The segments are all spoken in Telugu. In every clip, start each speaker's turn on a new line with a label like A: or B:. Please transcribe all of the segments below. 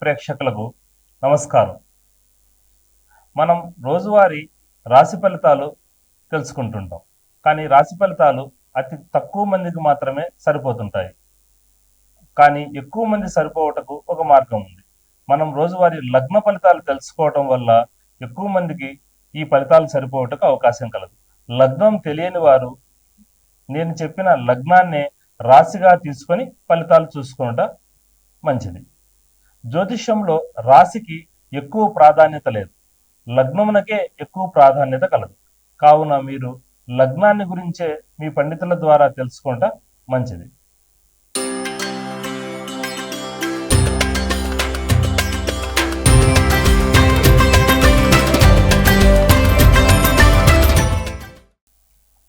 A: ప్రేక్షకులకు నమస్కారం. మనం రోజువారీ రాశి ఫలితాలు తెలుసుకుంటుంటాం. కానీ రాశి ఫలితాలు అతి తక్కువ మందికి మాత్రమే సరిపోతుంటాయి. కానీ ఎక్కువ మంది సరిపోవటకు ఒక మార్గం ఉంది. మనం రోజువారీ లగ్న ఫలితాలు తెలుసుకోవటం వల్ల ఎక్కువ మందికి ఈ ఫలితాలు సరిపోవటకు అవకాశం కలదు. లగ్నం తెలియని వారు నేను చెప్పిన లగ్నాన్నే రాశిగా తీసుకొని ఫలితాలు చూసుకునట మంచిది. జ్యోతిష్యంలో రాశికి ఎక్కువ ప్రాధాన్యత లేదు. లగ్నమునకే ఎక్కువ ప్రాధాన్యత కలదు. కావున మీరు లగ్నాన్ని గురించే మీ పండితుల ద్వారా తెలుసుకుంట మంచిది.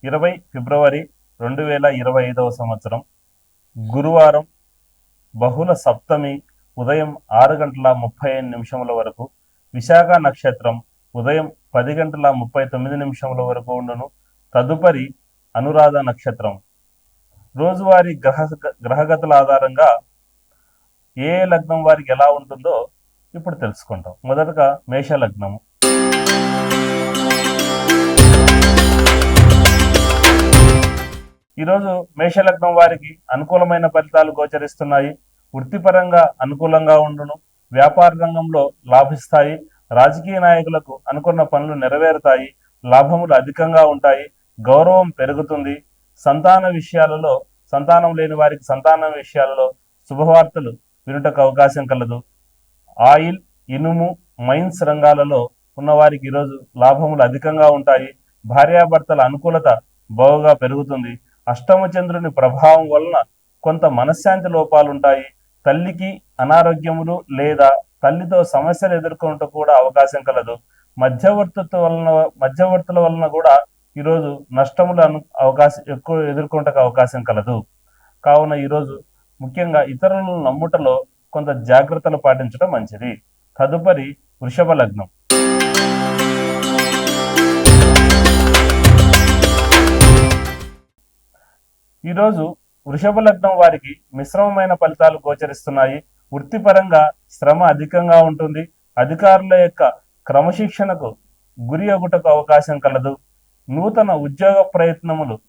A: ఇరవై ఫిబ్రవరి రెండు వేల ఇరవై ఐదవ సంవత్సరం గురువారం బహుళ సప్తమి ఉదయం ఆరు గంటల ముప్పై ఐదు నిమిషముల వరకు విశాఖ నక్షత్రం ఉదయం పది గంటల ముప్పై తొమ్మిది నిమిషముల వరకు ఉండును. తదుపరి అనురాధ నక్షత్రం. రోజువారీ గ్రహ గ్రహగతుల ఆధారంగా ఏ లగ్నం వారికి ఎలా ఉంటుందో ఇప్పుడు తెలుసుకుంటాం. మొదటగా మేష లగ్నము ఈరోజు మేషలగ్నం వారికి అనుకూలమైన ఫలితాలు గోచరిస్తున్నాయి. వృత్తిపరంగా అనుకూలంగా ఉండును. వ్యాపార రంగంలో లాభిస్తాయి. రాజకీయ నాయకులకు అనుకున్న పనులు నెరవేరుతాయి. లాభములు అధికంగా ఉంటాయి. గౌరవం పెరుగుతుంది. సంతాన విషయాలలో సంతానం లేని వారికి సంతానం విషయాలలో శుభవార్తలు వినుటకు అవకాశం కలదు. ఆయిల్ ఇనుము మైన్స్ రంగాలలో ఉన్నవారికి ఈరోజు లాభములు అధికంగా ఉంటాయి. భార్యాభర్తల అనుకూలత బావుగా పెరుగుతుంది. అష్టమ చంద్రుని ప్రభావం వలన కొంత మనశ్శాంతి లోపాలు ఉంటాయి తల్లికి అనారోగ్యములు లేదా తల్లితో సమస్యలు ఎదుర్కొనట కూడా అవకాశం కలదు. మధ్యవర్తిత్వ వలన మధ్యవర్తుల వలన కూడా ఈరోజు నష్టములు అవకాశం ఎక్కువ ఎదుర్కొంటకు అవకాశం కలదు. కావున ఈరోజు ముఖ్యంగా ఇతరులను నమ్ముటలో కొంత జాగ్రత్తలు పాటించడం మంచిది. తదుపరి వృషభ లగ్నం. ఈరోజు వృషభ లగ్నం వారికి మిశ్రమమైన ఫలితాలు గోచరిస్తున్నాయి. వృత్తిపరంగా శ్రమ అధికంగా ఉంటుంది. అధికారుల యొక్క క్రమశిక్షణకు గురి అగుటకు అవకాశం కలదు. నూతన ఉద్యోగ ప్రయత్నములు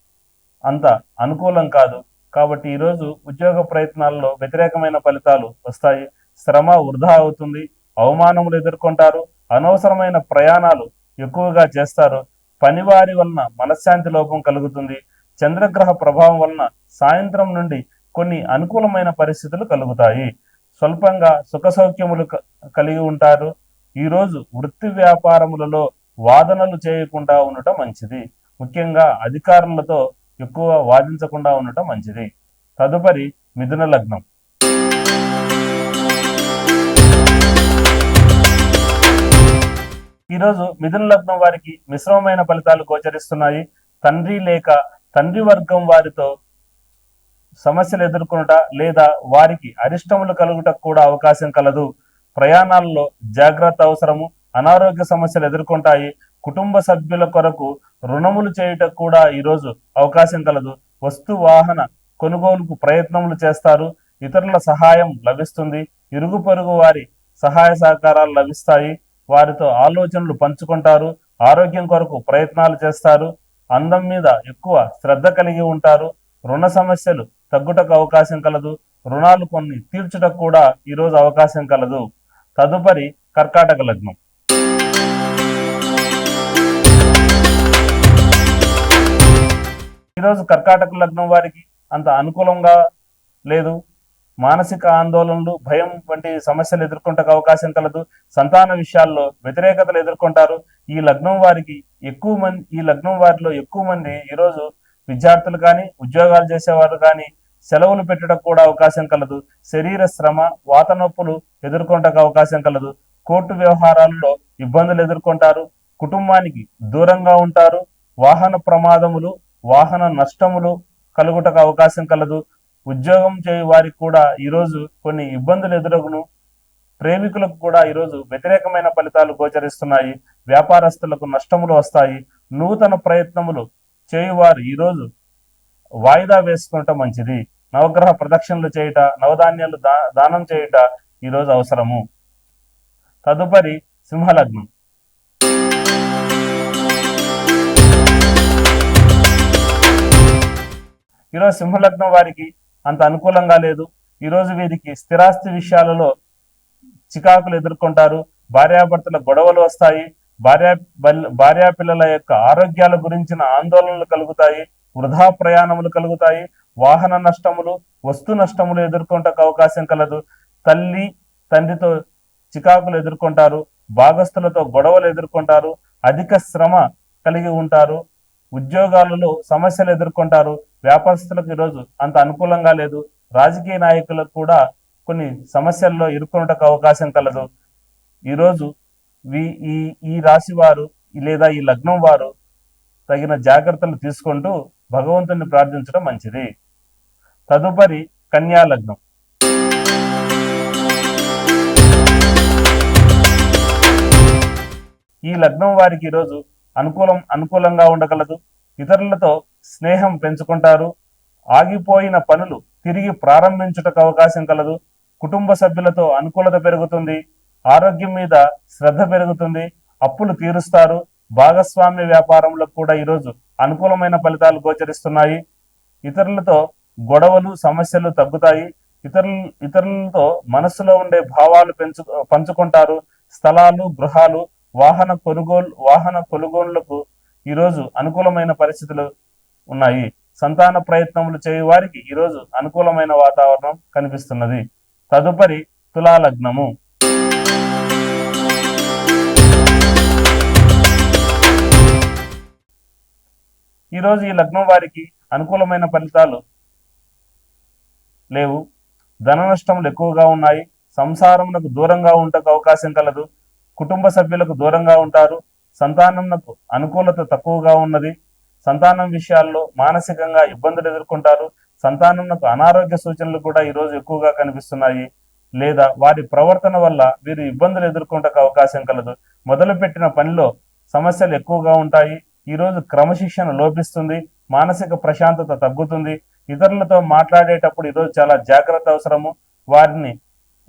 A: అంత అనుకూలం కాదు. కాబట్టి ఈరోజు ఉద్యోగ ప్రయత్నాల్లో వ్యతిరేకమైన ఫలితాలు వస్తాయి. శ్రమ వృధా అవుతుంది. అవమానములు ఎదుర్కొంటారు. అనవసరమైన ప్రయాణాలు ఎక్కువగా చేస్తారు. పనివారి వలన మనశ్శాంతి లోపం కలుగుతుంది. చంద్రగ్రహ ప్రభావం వలన సాయంత్రం నుండి కొన్ని అనుకూలమైన పరిస్థితులు కలుగుతాయి. స్వల్పంగా సుఖ సౌఖ్యములు కలిగి ఉంటారు. ఈరోజు వృత్తి వ్యాపారములలో వాదనలు చేయకుండా ఉండటం మంచిది. ముఖ్యంగా అధికారులతో ఎక్కువ వాదించకుండా ఉండటం మంచిది. తదుపరి మిథున లగ్నం. ఈరోజు మిథున లగ్నం వారికి మిశ్రమమైన ఫలితాలు గోచరిస్తున్నాయి. తండ్రి లేక తండ్రి వర్గం వారితో సమస్యలు ఎదుర్కొనుట లేదా వారికి అరిష్టములు కలుగుటకు కూడా అవకాశం కలదు. ప్రయాణాల్లో జాగ్రత్త అవసరము అనారోగ్య సమస్యలు ఎదుర్కొంటాయి. కుటుంబ సభ్యుల కొరకు రుణములు చేయుటకు కూడా ఈరోజు అవకాశం కలదు. వస్తు వాహన కొనుగోలుకు ప్రయత్నములు చేస్తారు. ఇతరుల సహాయం లభిస్తుంది. ఇరుగు పొరుగు వారి సహాయ సహకారాలు లభిస్తాయి. వారితో ఆలోచనలు పంచుకుంటారు. ఆరోగ్యం కొరకు ప్రయత్నాలు చేస్తారు. అందం మీద ఎక్కువ శ్రద్ధ కలిగి ఉంటారు. రుణ సమస్యలు తగ్గుటకు అవకాశం కలదు. రుణాలు కొన్ని తీర్చుటకు కూడా ఈరోజు అవకాశం కలదు. తదుపరి కర్కాటక లగ్నం. ఈరోజు కర్కాటక లగ్నం వారికి అంత అనుకూలంగా లేదు. మానసిక ఆందోళనలు భయం వంటి సమస్యలు ఎదుర్కొంటకు అవకాశం కలదు. సంతాన విషయాల్లో వ్యతిరేకతలు ఎదుర్కొంటారు. ఈ లగ్నం వారికి ఎక్కువ మంది ఈ లగ్నం వారిలో ఎక్కువ మంది ఈరోజు విద్యార్థులు కానీ ఉద్యోగాలు చేసేవారు కానీ సెలవులు పెట్టడం కూడా అవకాశం కలదు. శరీర శ్రమ వాత నొప్పులు ఎదుర్కొంటకు అవకాశం కలదు. కోర్టు వ్యవహారాలలో ఇబ్బందులు ఎదుర్కొంటారు. కుటుంబానికి దూరంగా ఉంటారు. వాహన ప్రమాదములు వాహన నష్టములు కలుగుటకు అవకాశం కలదు. ఉద్యోగం చేయ వారికి కూడా ఈరోజు కొన్ని ఇబ్బందులు ఎదురగును. ప్రేమికులకు కూడా ఈరోజు వ్యతిరేకమైన ఫలితాలు గోచరిస్తున్నాయి. వ్యాపారస్తులకు నష్టములు వస్తాయి. నూతన ప్రయత్నములు చేయువారు ఈరోజు వాయిదా వేసుకుంట మంచిది. నవగ్రహ ప్రదక్షిణలు చేయుట నవధాన్యాలు దా దానం చేయుట ఈరోజు అవసరము. తదుపరి సింహలగ్నం. ఈరోజు సింహలగ్నం వారికి అంత అనుకూలంగా లేదు. ఈరోజు వీరికి స్థిరాస్తి విషయాలలో చికాకులు ఎదుర్కొంటారు. భార్యాభర్తల గొడవలు వస్తాయి. భార్యా భార్యా పిల్లల యొక్క ఆరోగ్యాల గురించిన ఆందోళనలు కలుగుతాయి. వృధా ప్రయాణములు కలుగుతాయి. వాహన నష్టములు వస్తు నష్టములు ఎదుర్కొంటకు అవకాశం కలదు. తల్లి తండ్రితో చికాకులు ఎదుర్కొంటారు. భాగస్థులతో గొడవలు ఎదుర్కొంటారు. అధిక శ్రమ కలిగి ఉంటారు. ఉద్యోగాలలో సమస్యలు ఎదుర్కొంటారు. వ్యాపారస్తులకు ఈరోజు అంత అనుకూలంగా లేదు. రాజకీయ నాయకులకు కూడా కొన్ని సమస్యల్లో ఇరుక్కునటకు అవకాశం కలదు. ఈరోజు ఈ ఈ రాశి వారు లేదా ఈ లగ్నం వారు తగిన జాగ్రత్తలు తీసుకుంటూ భగవంతుని ప్రార్థించడం మంచిది. తదుపరి కన్యా లగ్నం. ఈ లగ్నం వారికి ఈరోజు అనుకూలం అనుకూలంగా ఉండగలదు. ఇతరులతో స్నేహం పెంచుకుంటారు. ఆగిపోయిన పనులు తిరిగి ప్రారంభించుటకు అవకాశం కలదు. కుటుంబ సభ్యులతో అనుకూలత పెరుగుతుంది ఆరోగ్యం మీద శ్రద్ధ పెరుగుతుంది అప్పులు తీరుస్తారు. భాగస్వామ్య వ్యాపారంలో కూడా ఈరోజు అనుకూలమైన ఫలితాలు గోచరిస్తున్నాయి. ఇతరులతో గొడవలు సమస్యలు తగ్గుతాయి. ఇతరుల ఇతరులతో మనసులో ఉండే భావాలు పెంచు పంచుకుంటారు. స్థలాలు గృహాలు వాహన కొనుగోలు వాహన కొనుగోళ్ళకు ఈరోజు అనుకూలమైన పరిస్థితులు ఉన్నాయి. సంతాన ప్రయత్నములు చేయు వారికి ఈరోజు అనుకూలమైన వాతావరణం కనిపిస్తున్నది. తదుపరి తులాలగ్నము. ఈరోజు ఈ లగ్నం వారికి అనుకూలమైన ఫలితాలు లేవు. ధన నష్టములు ఎక్కువగా ఉన్నాయి. సంసారమునకు దూరంగా ఉండకు అవకాశం కలదు. కుటుంబ సభ్యులకు దూరంగా ఉంటారు. సంతానమునకు అనుకూలత తక్కువగా ఉన్నది. సంతానం విషయాల్లో మానసికంగా ఇబ్బందులు ఎదుర్కొంటారు. సంతానంకు అనారోగ్య సూచనలు కూడా ఈరోజు ఎక్కువగా కనిపిస్తున్నాయి. లేదా వారి ప్రవర్తన వల్ల వీరు ఇబ్బందులు ఎదుర్కొంటకు అవకాశం కలదు. మొదలుపెట్టిన పనిలో సమస్యలు ఎక్కువగా ఉంటాయి. ఈరోజు క్రమశిక్షణ లోపిస్తుంది. మానసిక ప్రశాంతత తగ్గుతుంది. ఇతరులతో మాట్లాడేటప్పుడు ఈరోజు చాలా జాగ్రత్త అవసరము. వారిని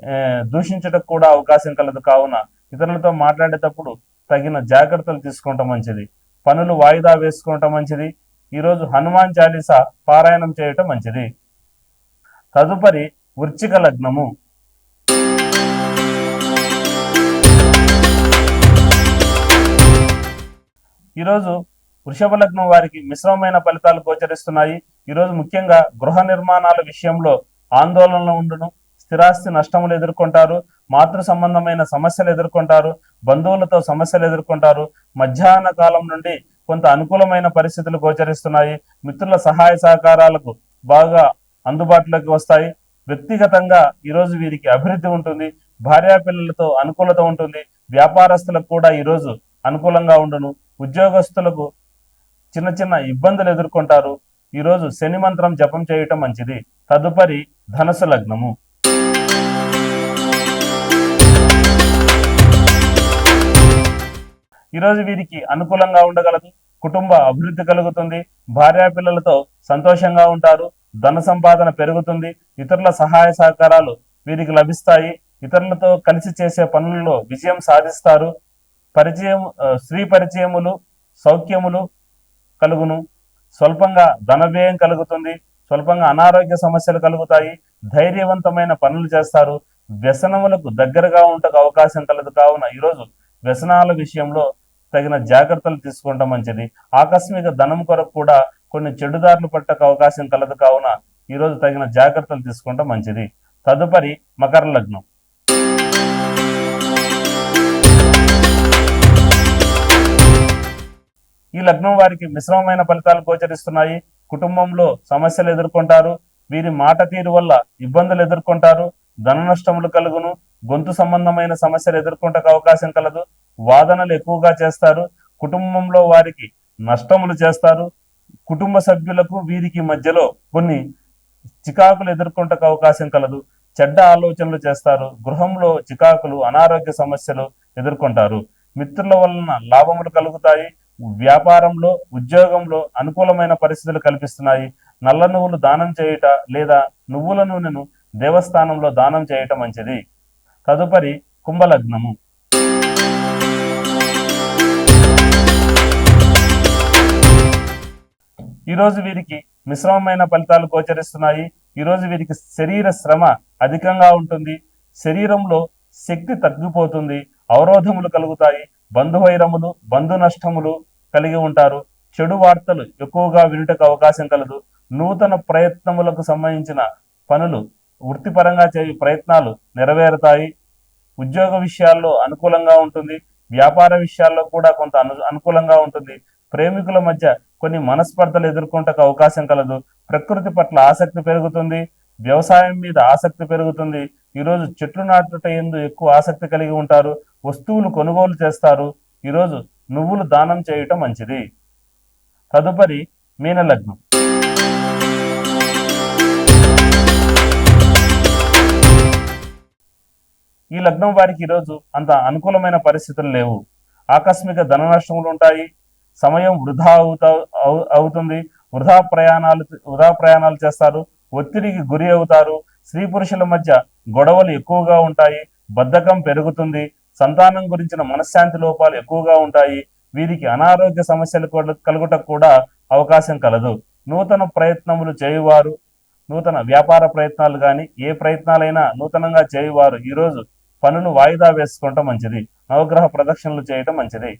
A: ఏ, దూషించటకు కూడా అవకాశం కలదు. కావున ఇతరులతో మాట్లాడేటప్పుడు తగిన జాగ్రత్తలు తీసుకోవటం మంచిది. పనులు వాయిదా వేసుకోవటం మంచిది. ఈరోజు హనుమాన్ చాలీస పారాయణం చేయటం మంచిది. తదుపరి వృచ్చిక లగ్నము. ఈరోజు వృషభ లగ్నం వారికి మిశ్రమమైన ఫలితాలు గోచరిస్తున్నాయి. ఈరోజు ముఖ్యంగా గృహ నిర్మాణాల విషయంలో ఆందోళనలు ఉండును. స్థిరాస్తి నష్టములు ఎదుర్కొంటారు. మాతృ సంబంధమైన సమస్యలు ఎదుర్కొంటారు. బంధువులతో సమస్యలు ఎదుర్కొంటారు. మధ్యాహ్న కాలం నుండి కొంత అనుకూలమైన పరిస్థితులు గోచరిస్తున్నాయి. మిత్రుల సహాయ సహకారాలకు బాగా అందుబాటులోకి వస్తాయి. వ్యక్తిగతంగా ఈరోజు వీరికి అభివృద్ధి ఉంటుంది. భార్యా పిల్లలతో అనుకూలత ఉంటుంది. వ్యాపారస్తులకు కూడా ఈరోజు అనుకూలంగా ఉండును. ఉద్యోగస్తులకు చిన్న చిన్న ఇబ్బందులు ఎదుర్కొంటారు. ఈరోజు శని మంత్రం జపం చేయటం మంచిది. తదుపరి ధనసు లగ్నము. ఈరోజు వీరికి అనుకూలంగా ఉండగలదు. కుటుంబ అభివృద్ధి కలుగుతుంది భార్యాపిల్లలతో సంతోషంగా ఉంటారు ధన సంపాదన పెరుగుతుంది ఇతరుల సహాయ సహకారాలు వీరికి లభిస్తాయి ఇతరులతో కలిసి చేసే పనులలో విజయం సాధిస్తారు పరిచయం స్త్రీ పరిచయములు సౌఖ్యములు కలుగును. స్వల్పంగా ధన వ్యయం కలుగుతుంది స్వల్పంగా అనారోగ్య సమస్యలు కలుగుతాయి ధైర్యవంతమైన పనులు చేస్తారు వ్యసనములకు దగ్గరగా ఉండకు అవకాశం కలదు కావున ఈరోజు వ్యసనాల విషయంలో తగిన జాగ్రత్తలు తీసుకోవడం మంచిది. ఆకస్మిక ధనం కొరకు కూడా కొన్ని చెడుదారులు పట్టక అవకాశం కలదు కావున ఈరోజు తగిన జాగ్రత్తలు తీసుకోవడం మంచిది. తదుపరి మకర లగ్నం. ఈ లగ్నం వారికి మిశ్రమమైన ఫలితాలు గోచరిస్తున్నాయి. కుటుంబంలో సమస్యలు ఎదుర్కొంటారు. వీరి మాట తీరు వల్ల ఇబ్బందులు ఎదుర్కొంటారు. ధన నష్టములు కలుగును. గొంతు సంబంధమైన సమస్యలు ఎదుర్కొంటకు అవకాశం కలదు. వాదనలు ఎక్కువగా చేస్తారు. కుటుంబంలో వారికి నష్టములు చేస్తారు. కుటుంబ సభ్యులకు వీరికి మధ్యలో కొన్ని చికాకులు ఎదుర్కొంటకు అవకాశం కలదు. చెడ్డ ఆలోచనలు చేస్తారు. గృహంలో చికాకులు అనారోగ్య సమస్యలు ఎదుర్కొంటారు. మిత్రుల వలన లాభములు కలుగుతాయి. వ్యాపారంలో ఉద్యోగంలో అనుకూలమైన పరిస్థితులు కల్పిస్తున్నాయి. నల్ల నువ్వులు దానం చేయుట లేదా నువ్వుల నూనెను దేవస్థానంలో దానం చేయటం మంచిది. తదుపరి కుంభలగ్నము. ఈరోజు వీరికి మిశ్రమమైన ఫలితాలు గోచరిస్తున్నాయి. ఈరోజు వీరికి శరీర శ్రమ అధికంగా ఉంటుంది. శరీరంలో శక్తి తగ్గిపోతుంది. అవరోధములు కలుగుతాయి. బంధువైరములు బంధు నష్టములు కలిగి ఉంటారు. చెడు వార్తలు ఎక్కువగా వినుటకు అవకాశం కలదు. నూతన ప్రయత్నములకు సంబంధించిన పనులు వృత్తిపరంగా చేయు ప్రయత్నాలు నెరవేరుతాయి. ఉద్యోగ విషయాల్లో అనుకూలంగా ఉంటుంది. వ్యాపార విషయాల్లో కూడా కొంత అను అనుకూలంగా ఉంటుంది. ప్రేమికుల మధ్య కొన్ని మనస్పర్ధలు ఎదుర్కొంటకు అవకాశం కలదు. ప్రకృతి పట్ల ఆసక్తి పెరుగుతుంది. వ్యవసాయం మీద ఆసక్తి పెరుగుతుంది. ఈరోజు చెట్లు నాటుట ఎందు ఎక్కువ ఆసక్తి కలిగి ఉంటారు. వస్తువులు కొనుగోలు చేస్తారు. ఈరోజు నువ్వులు దానం చేయటం మంచిది. తదుపరి మీనలగ్నం. ఈ లగ్నం వారికి ఈరోజు అంత అనుకూలమైన పరిస్థితులు లేవు. ఆకస్మిక ధన నష్టములు ఉంటాయి సమయం వృధా అవుతా అవు- అవుతుంది. వృధా ప్రయాణాలు వృధా ప్రయాణాలు చేస్తారు. ఒత్తిడికి గురి అవుతారు. స్త్రీ పురుషుల మధ్య గొడవలు ఎక్కువగా ఉంటాయి. బద్ధకం పెరుగుతుంది. సంతానం గురించిన మనశ్శాంతి లోపాలు ఎక్కువగా ఉంటాయి. వీరికి అనారోగ్య సమస్యలు కలుగుటకు కూడా అవకాశం కలదు. నూతన ప్రయత్నములు చేయువారు నూతన వ్యాపార ప్రయత్నాలు కానీ ఏ ప్రయత్నాలైనా నూతనంగా చేయువారు. ఈరోజు పనులు వాయిదా వేసుకోవటం మంచిది. నవగ్రహ ప్రదక్షిణలు చేయటం మంచిది.